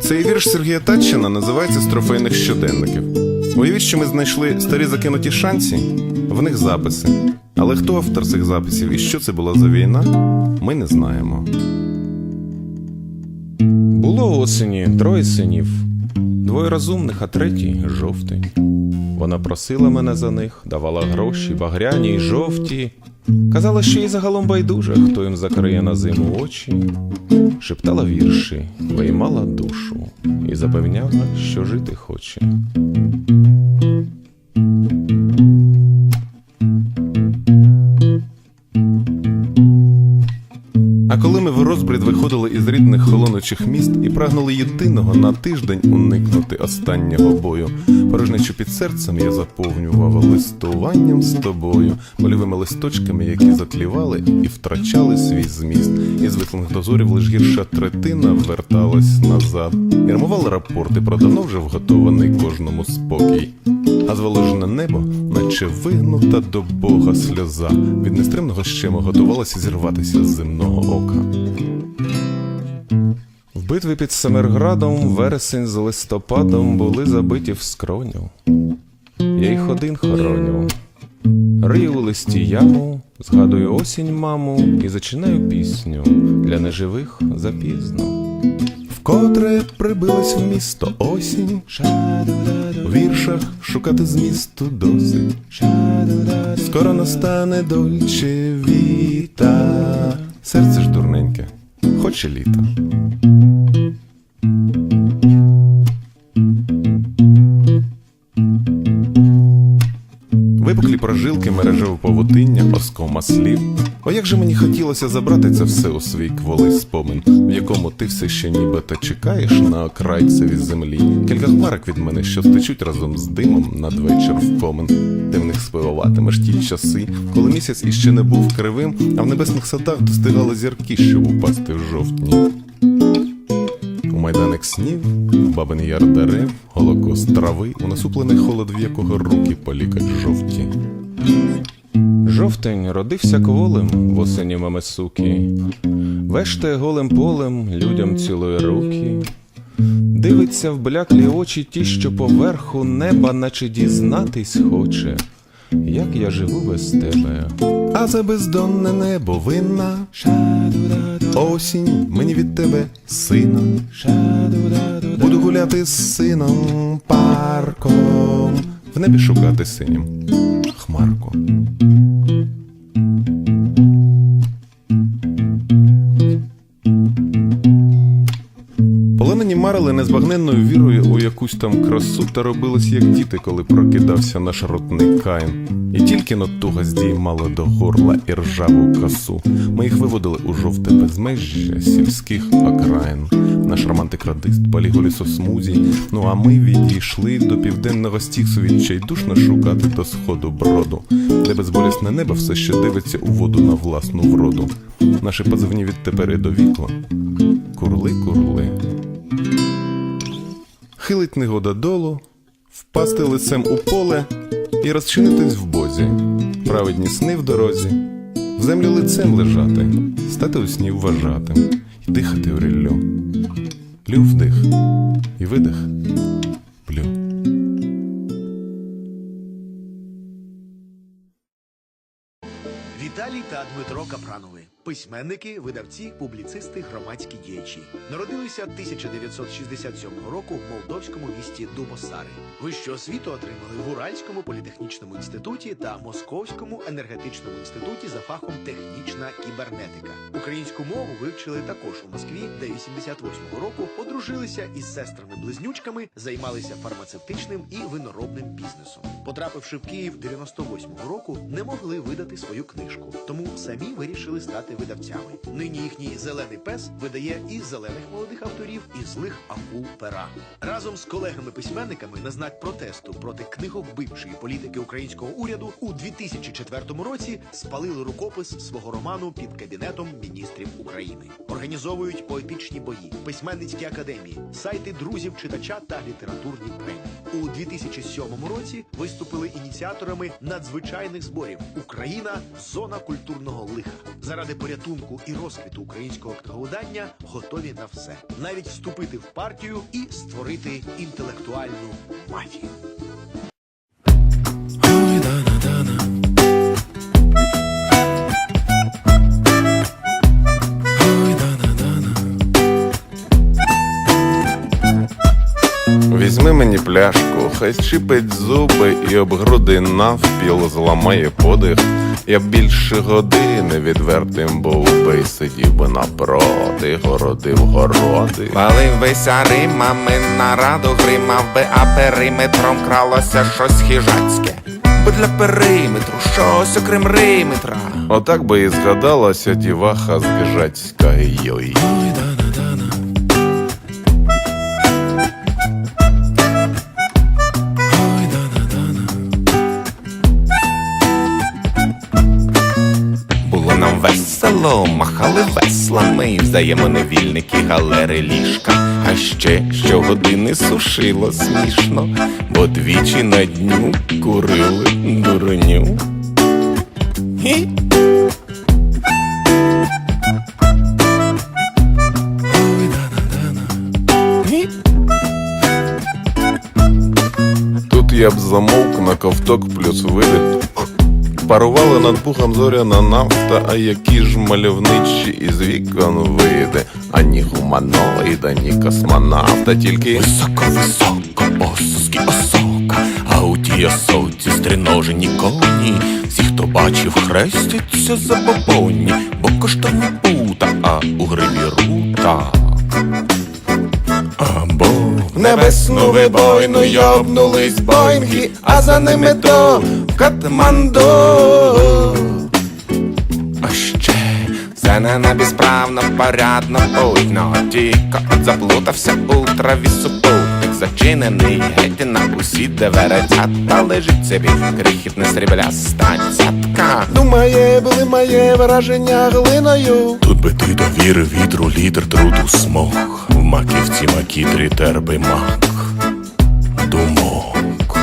Цей вірш Сергія Татчина називається з трофейних щоденників. Уявіть, що ми знайшли старі закинуті шанці, в них записи. Але хто автор цих записів і що це була за війна, ми не знаємо. Було осені троє синів, двоє розумних, а третій жовтий. Вона просила мене за них, давала гроші, багряні й жовті. Казала, що їй загалом байдуже, хто їм закриє на зиму очі. Шептала вірші, виймала душу і запевняла, що жити хоче. А коли ми в розбрід виходили із рідних холонучих міст і прагнули єдиного на тиждень уникнути останнього бою, порожнечу під серцем я заповнював листуванням з тобою, польовими листочками, які затлівали і втрачали свій зміст. Із висланих дозорів лиш гірша третина верталась назад. І рапорти про давно вже вготований кожному спокій. А зволожене небо, наче вигнута до Бога сльоза, від нестримного щему готувалося зірватися з земного ока. В битві під Семерградом вересень з листопадом були забиті в скроню. Я їх один хороню. Рию у листі яму, згадую осінь маму і зачинаю пісню для неживих запізно. Вкотре прибилась в місто осінь, у віршах шукати змісту досить. Скоро настане дольче віта. Серце ж дурненьке, хоче літа. Випуклі прожилки, мережеве павутиння, оскома слів. О, як же мені хотілося забрати це все у свій кволий спомин, в якому ти все ще нібито чекаєш на окрайцеві землі. Кілька хмарок від мене, що стечуть разом з димом надвечір в комин. Ти в них спивуватимеш ті часи, коли місяць іще не був кривим, а в небесних садах достигали зірки, щоб упасти в жовтні. Снів, бабин яр дерев, голокост трави, у насуплений холод, в якого руки полікать жовті. Жовтень родився кволим в осені мамесуки, вештає голим полем, людям цілує руки. Дивиться в бляклі очі ті, що поверху неба, наче дізнатись хоче, як я живу без тебе. А за бездонне небо винна. Осінь мені від тебе сина. Буду гуляти з сином парком. В небі шукати синім хмарку Незбагненною вірою у якусь там красу та робились як діти, коли прокидався наш ротний каїн. І тільки но туга здіймала до горла і ржаву косу. Ми їх виводили у жовте безмежжя сільських окраїн. Наш романтик-радист поліголі сосмузі. Ну а ми відійшли до південного стіксу відчайдушно шукати до сходу броду, де безболісне небо все ще дивиться у воду на власну вроду. Наші позивні відтепер і до віку. Курли, курли. Хилить негода долу, впасти лицем у поле і розчинитись в бозі, праведні сни в дорозі, в землю лицем лежати, стати у сні вважатим, і дихати в ріллю. Люв вдих і видих, Дмитро Капранови, письменники, видавці, публіцисти, громадські діячі. Народилися 1967 року в молдовському місті Дубосари. Вищу освіту отримали в Уральському політехнічному інституті та Московському енергетичному інституті за фахом технічна кібернетика. Українську мову вивчили також у Москві, де 88-го року одружилися із сестрами-близнючками, займалися фармацевтичним і виноробним бізнесом. Потрапивши в Київ 98-го року, не могли видати свою книжку, тому самі вирішили стати видавцями. Нині їхній зелений пес видає і зелених молодих авторів, і злих акул пера. Разом з колегами-письменниками на знак протесту проти книговбивчої політики українського уряду у 2004 році спалили рукопис свого роману під кабінетом міністрів України. Організовують поетичні бої, письменницькі академії, сайти друзів читача та літературні премії. У 2007 році виступили ініціаторами надзвичайних зборів Україна зона культурного лиха. Заради порятунку і розквіту українського книговидання готові на все, навіть вступити в партію і створити інтелектуальну мафію. Хай щипить зуби і об груди навпіл зламає подих. Я б більше години відвертим був би, сидів би напроти, городив городи. Валив бися римами на раду гримав би, а периметром кралося щось хижацьке. Бо для периметру щось окрім риметра. Отак би і згадалася діваха з Гжацька йой. Веслами, взаємоневільники, галери ліжка. А ще щогодини сушило смішно, бо двічі на дню курили дурню. Тут я б замовк на ковток плюс види. Парували над пухом зоряна нафта, а які ж мальовничі із вікон види. Ані гуманоїда, ні космонавта, тільки Високо, високо, ососки осока, а у тій осоці стриножені коні. Всі, хто бачив, хрестяться за бобоні, бо коштовні пута, а у гриві рута. Небесну вибойну йобнулись боїнги, а за ними в Катманду. А ще все на небі справно, порядно, будьно Тільки от заплутався у траві супутник Зачинений. Геть на усі дверця Та лежить собі. Крихітне срібляста цятка. Думає, були моє враження глиною. Тут би ти довірив вітру літр труду смог. В маківці макітрі терби мак. Думок.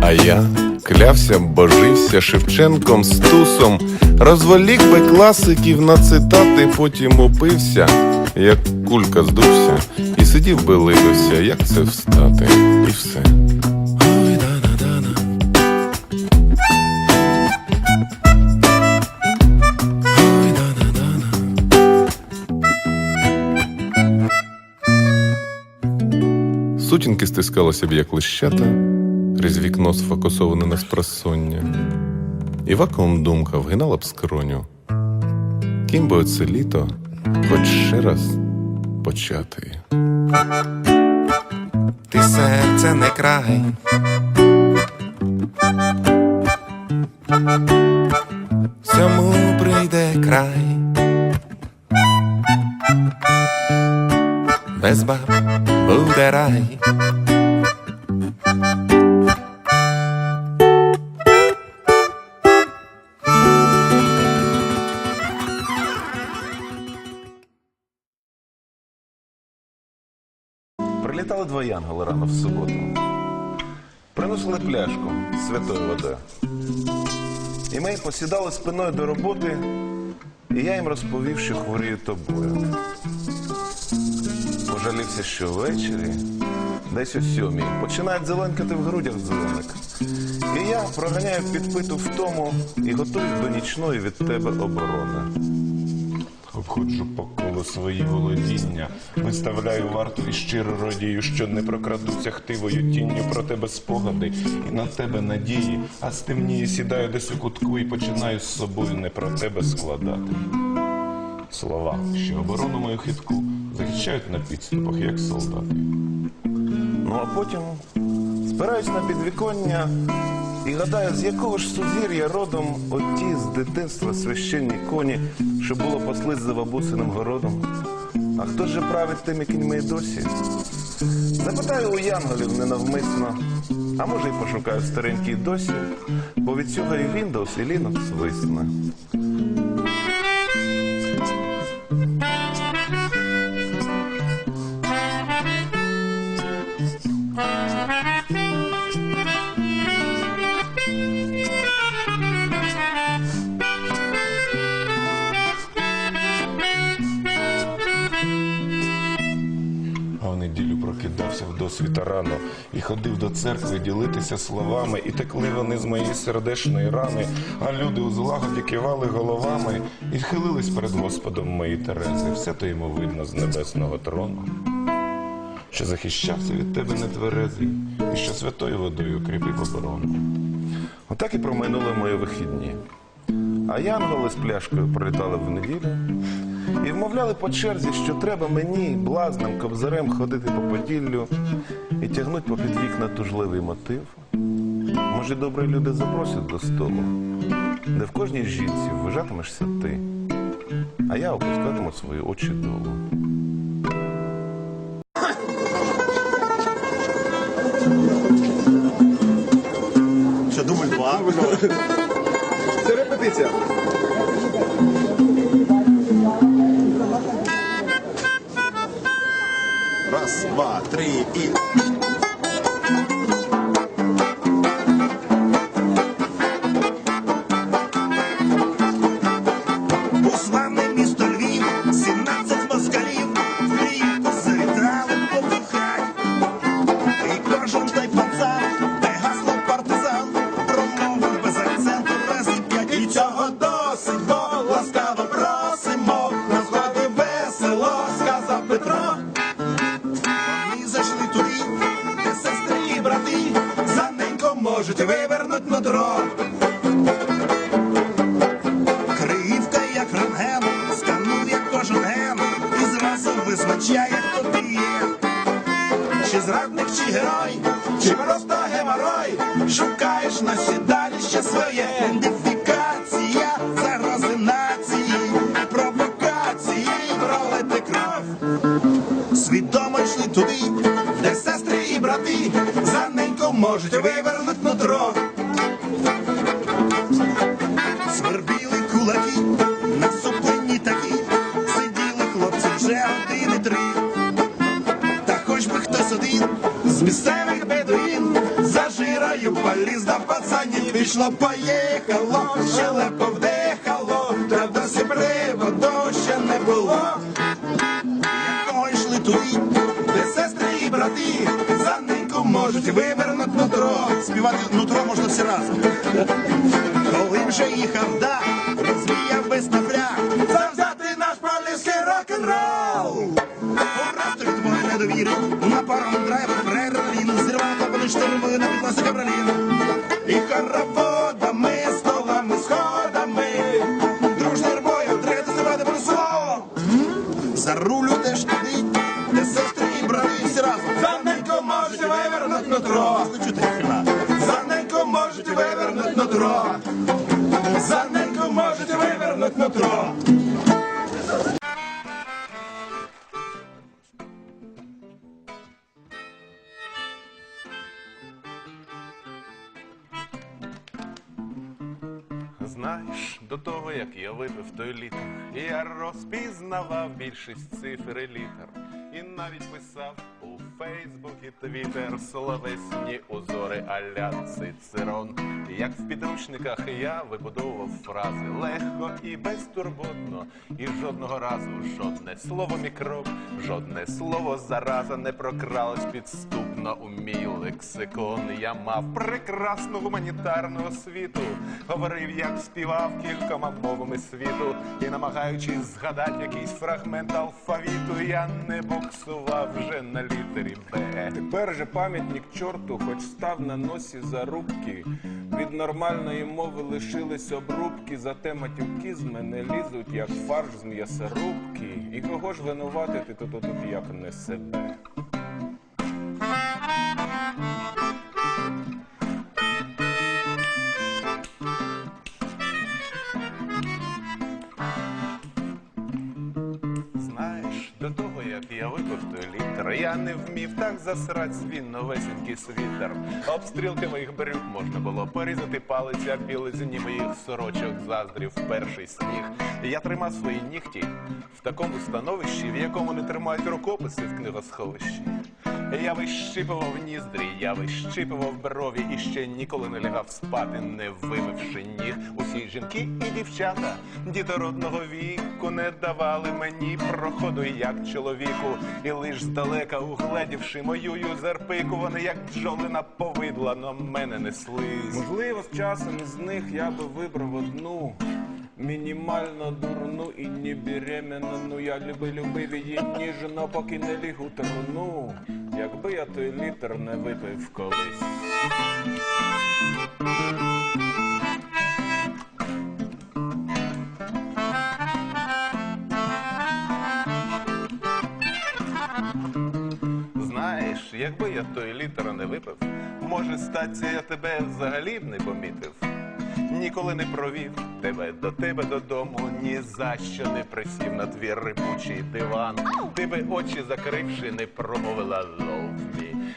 А я клявся, божився Шевченком стусом, розволік би класиків на цитати, потім упився, як кулька здувся, і сидів би ливився, як це встати, і все. Сутінки стискалися б як лищата, крізь вікно сфокусоване на спросоння. І вакуум думка вгинала б скроню. Ким би оце літо, хоч ще раз почати. Ти серце не край. Всьому прийде край. Без баб буде рай два янголи рано в суботу. Приносили пляшку з святою водою. І ми посідали спиною до роботи, і я їм розповів, що хворію тобою. Пожалівся, що ввечері, десь о сьомій, починають зеленкати в грудях дзвоник. І я проганяю підпиту втому і готуюсь до нічної від тебе оборони. Обходжу по колу свої володіння, виставляю варту і щиро радію, що не прокрадуться хтивою тінню про тебе спогади і на тебе надії, а стемніє сідаю десь у кутку і починаю з собою не про тебе складати. Слова, що оборону мою хитку захищають на підступах, як солдати. Ну а потім спираюсь на підвіконня і гадаю, з якого ж сузір'я родом оті з дитинства священні коні, що було паслись за бабусиним городом. А хто ж править тими кіньми й досі? Запитаю у янголів ненавмисно, а може й пошукаю старенький досі, бо від цього і Windows, і Linux висне. Досвіта рано і ходив до церкви ділитися словами, і текли вони з моєї сердечної рани, а люди у злагоді кивали головами і хилились перед Господом мої Терези. Все то йому видно з небесного трону, що захищався від тебе нетверезий, і що святою водою кріпив оборону. Отак і проминули мої вихідні. А янголи з пляшкою прилітали в неділю і вмовляли по черзі, що треба мені, блазним кобзарем, ходити по поділлю і тягнуть попід вікна тужливий мотив. Може, добрі люди запросять до столу, де в кожній жінці ввижатимешся ти, а я опускатиму свої очі долу. Що дубль два? Це репетиція. Два, три і. Чи зрадник, чи герой, чи просто геморой, шукаєш на сідаліще своє ідентифікація, зарази нації, провокації, пролити кров. Свідомо йшли туди, де сестри і брати за неньку можуть вивернуть нутро. З місцевих бедуїн за жирою поліз до пацанів пішло, поїхало, щелепо вдихало, та досі приводу ще не було. Якого йшли туди, де сестри і брати за неньку можуть вивернути нутро. Співати нутро можна всі разом. Коли вже їхав да, паром драйвер Фрерлін, зірвав лапани штурмою на підласі Кабралін. Розпізнавав більшість цифр і літер. І навіть писав Фейсбук і Твіттер словесні узори аля цицерон. Як в підручниках я вибудовував фрази легко і безтурботно, і жодного разу жодне слово мікроб, жодне слово зараза не прокралось підступно у мій лексикон. Я мав прекрасну гуманітарну освіту, говорив, як співав кількома мовами світу, і намагаючись згадати якийсь фрагмент алфавіту, я не буксував вже на літері Тепер же пам'ятник чорту, хоч став на носі зарубки. Від нормальної мови лишились обрубки, зате матюки з мене лізуть, як фарш з м'ясорубки. І кого ж винуватити то тут як не себе? Вмів так засрать свій новесенький світер. Обстрілки моїх брюк можна було порізати палець, як білизні моїх сорочок заздрів перший сніг. Я тримав свої нігті в такому становищі, в якому не тримають рукописи в книгосховищі. Я вищипував ніздрі, я вищипував брові і ще ніколи не лягав спати, не вимивши ніг. Усі жінки і дівчата дітородного віку не давали мені проходу як чоловіку, і лиш здалека, угледівши мою юзерпику, вони як бджоли на повидла на мене неслись. Можливо, з часом із них я би вибрав одну. Мінімально дурну і не беременну, ну я люби, любив її ніжно, поки не ліг у труну. Якби я той літр не випив колись. Знаєш, якби я той літер не випив, може статься я тебе взагалі б не помітив. Ніколи не провів тебе до тебе додому, ні за що не присів на твій рипучий диван. Ти би очі закривши, не промовила me.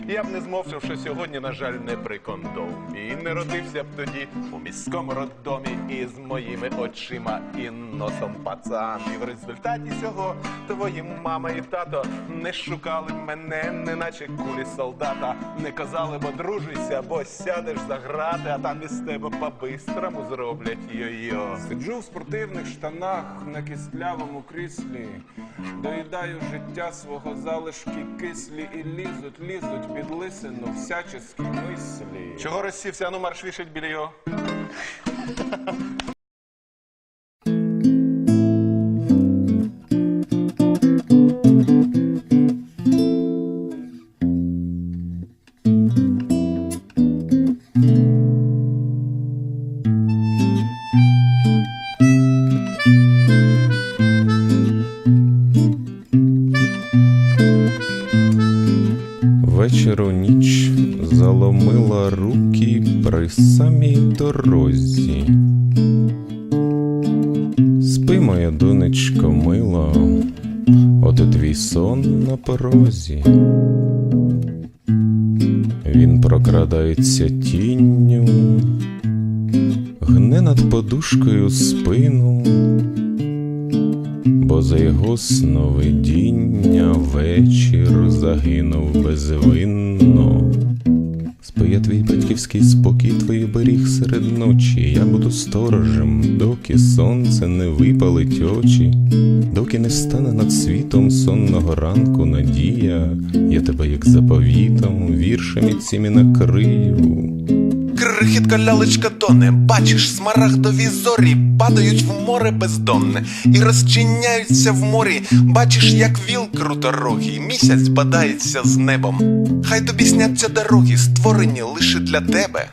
Я б не змовчав, що сьогодні, на жаль, не при кондомі. І не родився б тоді у міському роддомі із моїми очима і носом пацан. І в результаті цього твої мама і тато не шукали мене, неначе кулі солдата. Не казали, бо дружуйся, бо сядеш за грати, а там із тебе по-бистрому зроблять йо-йо. Сиджу в спортивних штанах на кистлявому кріслі, доїдаю життя свого залишки кислі і лізуть, лізуть під лисину всячески мислі. Чого розсівся? Ану марш вішать біля його. Вечору ніч заломила руки при самій дорозі. Спи, моя донечко мила, от і твій сон на порозі. Він прокрадається тінню, гне над подушкою спину, за його сновидіння вечір загинув безвинно. Спиє твій батьківський спокій, твій беріг серед ночі. Я буду сторожем, доки сонце не випалить очі, доки не стане над світом сонного ранку надія. Я тебе, як заповітом, віршами цими накрию. Крихітка лялечка тоне, бачиш, смарагдові зорі падають в море бездонне і розчиняються в морі. Бачиш, як віл круторогий, місяць бадається з небом. Хай тобі сняться дороги, створені лише для тебе.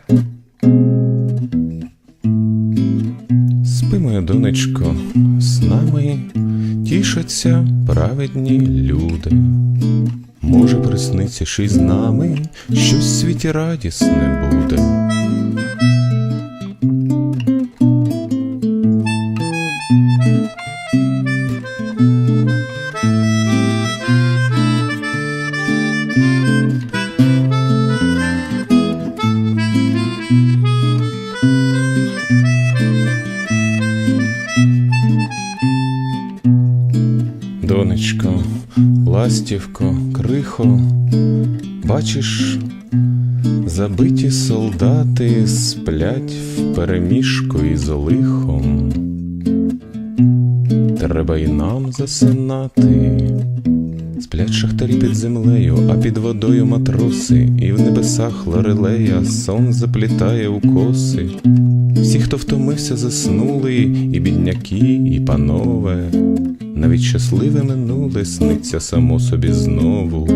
Спи, моя донечко, з нами тішаться праведні люди. Може, присниться ще й з нами, щось в світі радісне буде. Донечко, ластівко, крихо, бачиш, забиті солдати сплять в переміжку із лихом. Треба і нам засинати. Сплять шахтарі під землею, а під водою матроси, і в небесах лорелея сон заплітає у коси. Всі, хто втомився, заснули, і бідняки, і панове. Навіть щасливе минуле сниться само собі знову.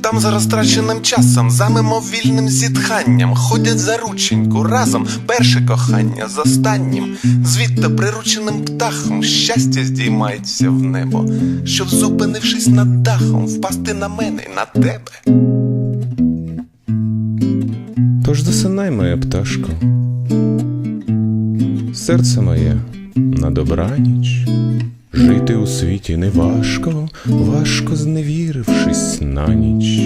Там за розтраченим часом, за мимовільним зітханням ходять за рученьку разом перше кохання з останнім. Звідти прирученим птахом щастя здіймається в небо, щоб, зупинившись над дахом, впасти на мене і на тебе. Тож засинай, моя пташко. Серце моє на добраніч. Жити у світі не важко, важко зневірившись на ніч.